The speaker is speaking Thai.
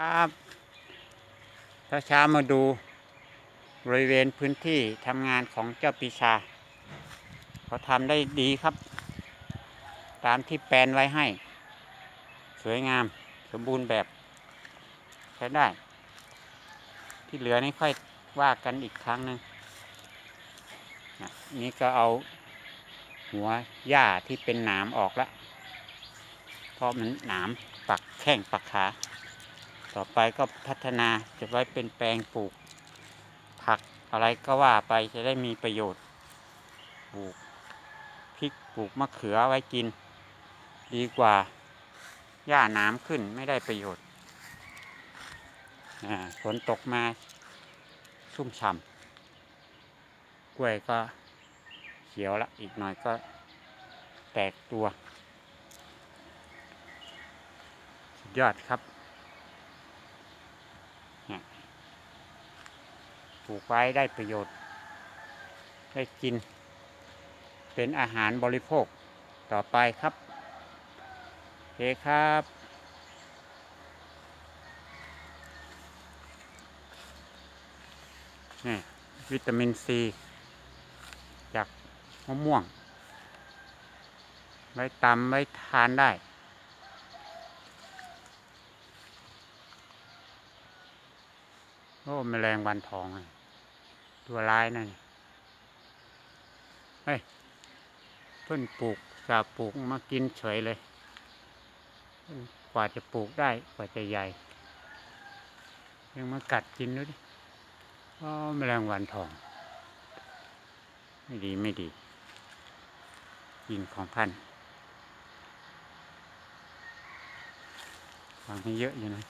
ครับถ้าเช้ามาดูบริเวณพื้นที่ทำงานของเจ้าปีชา เขาทำได้ดีครับ ตามที่แปลนไว้ให้ สวยงามสมบูรณ์แบบใช้ได้ ที่เหลือนี่ค่อยว่ากันอีกครั้งหนึ่งนะนี่ก็เอาหัวหญ้าที่เป็นหนามออกละเพราะมันหนามปักแข้งปักขา ต่อไปก็พัฒนาจะไว้เป็นแปลงปลูก ผักอะไรก็ว่าไปจะได้มีประโยชน์ปลูกพริกปลูกมะเขือไว้กิน ดีกว่าหญ้านามขึ้นไม่ได้ประโยชน์ฝนตกมาชุ่มฉ่ำกล้วยก็เขียวละอีกหน่อยก็แตกตัว สุดยอดครับ ลูกไว้ได้ประโยชน์ ได้กิน เป็นอาหารบริโภคต่อไปครับโอเคครับนี่วิตามินซี จากมะม่วง ไว้ตำไว้ทานได้โอ้แมลงวันทองอะ ตัวร้ายนั่นเฮ้ยเพิ่นปลูกสาปลูกมากินเฉยเลย กว่าจะปลูกได้กว่าจะใหญ่ ยังมากัดกินด้วยดิอ๋อแมลงวันทอง ไม่ดีไม่ดี กินของพันฟังให้เยอะอยู่นะ